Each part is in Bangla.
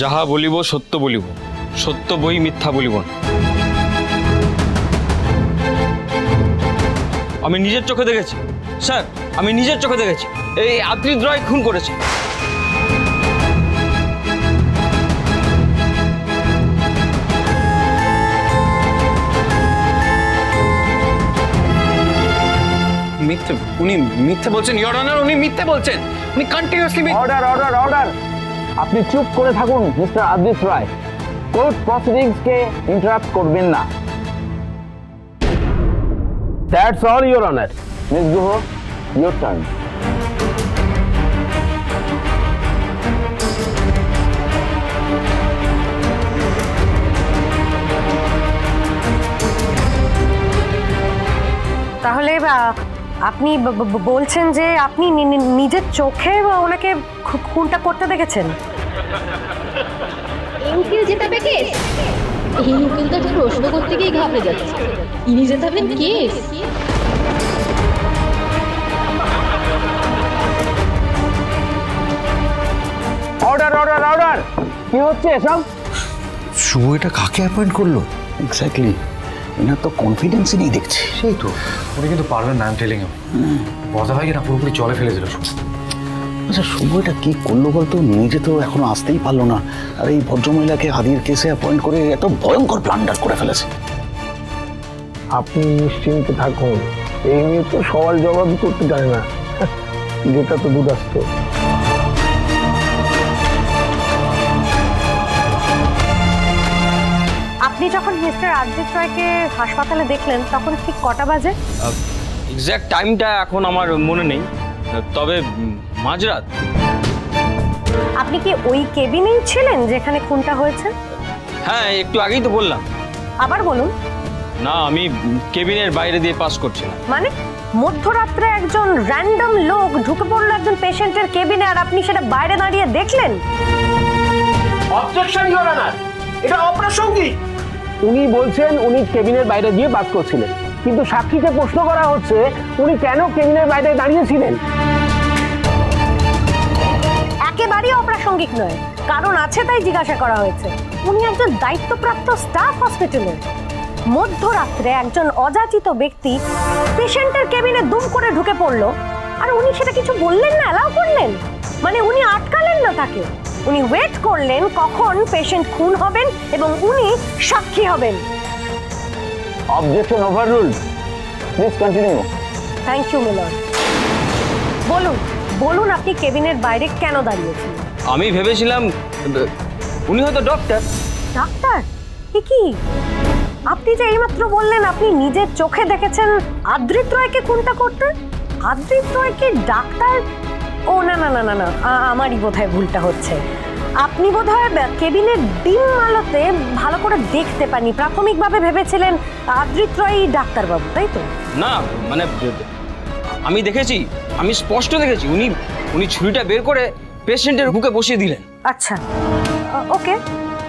যাহা বলিব, সত্য বলিব। সত্য বই মিথ্যা বলিব না। আমি নিজের চোখে দেখেছি। স্যার, আমি নিজের চোখে দেখেছি। এই আদ্রিত রয় খুন করেছে। মিথ্যে, উনি মিথ্যে বলছেন ইয়োর অনার উনি মিথ্যে বলছেন। উনি কন্টিনিউয়াসলি অর্ডার অর্ডার অর্ডার আপনি চুপ করে থাকুন মিস্টার আদিত রায়। কোর্ট প্রসিডিংসকে ইন্টারাপ্ট করবেন না। That's all your honour miss Guha your turn তাহলে আপনি বলছেন যে আপনি নিজের চোখে ওনাকে খুনটা করতে দেখেছেন? এই উকিল জেতাবে কেস এই উকিল তো প্রশ্ন করতে গিয়ে ঘাবড়ে যাচ্ছে। ইনি জেতাবেন কেস অর্ডার অর্ডার অর্ডার কি হচ্ছে এসব? শুভ এটা কাকে অ্যাপয়েন্ট করল? এক্স্যাক্টলি এনার তো কনফিডেন্সই নেই দেখছি। সেই তো উনি কিন্তু পারবেন না আমি টেলিং বর্দা ভাইকে না পুরোপুরি জলে ফেলে দিল আচ্ছা এটা কি করল বলতো? নিজে তো এখনও আসতেই পারল না। আর এই ভদ্রমহিলাকে আদির কেসে অ্যাপয়েন্ট করে এত ভয়ঙ্কর প্লান্ডার করে ফেলেছে। আপনি নিশ্চিন্তে থাকুন। এই নিয়ে তো সওয়াল জবাবই করতে জানে না। যেটা তো দুরাস্ত। আপনি যখন মিস্টার আদিত রায়কে হাসপাতালে দেখলেন তখন ঠিক কটা বাজে? এক্স্যাক্ট টাইমটা এখন আমার মনে নেই। তবে মাঝরাত। আপনি কি ওই কেবিনেই ছিলেন যেখানে খুনটা হয়েছে? হ্যাঁ একটু আগেই তো বললাম। আবার বলুন। না আমি কেবিনের বাইরে দিয়ে পাস করছিলাম মানে মধ্যরাত্রে একজন র্যান্ডম লোক ঢুকে পড়ল একজন পেশেন্টের কেবিনে আর আপনি সেটা বাইরে দাঁড়িয়ে দেখলেন? অবজেকশন ইওর অনার এটা অপ্রাসঙ্গিক! উনি বলছেন উনি কেবিনের বাইরে গিয়ে বাস করছিলেন। কিন্তু সাক্ষীকে প্রশ্ন করা হচ্ছে, উনি কেন কেবিনের বাইরে দাঁড়িয়েছিলেন? একেবারেই অপ্রাসঙ্গিক নয়, কারণ আছে তাই জিজ্ঞাসা করা হয়েছে। উনি একজন দায়িত্বপ্রাপ্ত স্টাফ হসপিটালের মধ্যরাত্রে একজন অযাচিত ব্যক্তি পেশেন্টের কেবিনে দুম করে ঢুকে পড়ল, আর উনি সেটা কিছু বললেন না, অ্যালাউ করলেন? মানে উনি আটকালেন না তাকে। উনি ওয়েট করলেন কখন পেশেন্ট খুন হবেন এবং উনি সাক্ষী হবেন। Objection overruled please continue thank you Milan বলুন বলুন আপনি কেবিনের বাইরে কেন দাঁড়িয়েছিলেন আমি ভেবেছিলাম উনি হয়তো ডক্টর ডাক্তার? এ কি? আপনি যে এইমাত্র বললেন আপনি নিজের চোখে দেখেছেন আদ্রিত রয়কে খুনটা করতে? আদ্রিত রয়কে ডাক্তার ও না না না না না আ- আমারই বোধহয় ভুলটা হচ্ছে। আপনি বোধহয় ব- কেবিনের ডিম আলোতে ভালো করে দেখতে পাননি। প্রাথমিকভাবে ভেবেছিলেন আদ্রিত রয় ডাক্তারবাবু তাই তো? না মানে আমি দেখেছি আমি স্পষ্ট দেখেছি উনি উনি ছুরিটা বের করে পেশেন্টের বুকে বসিয়ে দিলেন। আচ্ছা ওকে।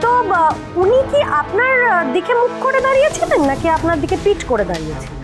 তো বা, উনি কি আপনার দিকে মুখ করে দাঁড়িয়েছিলেন নাকি আপনার দিকে পিঠ করে দাঁড়িয়েছিলেন?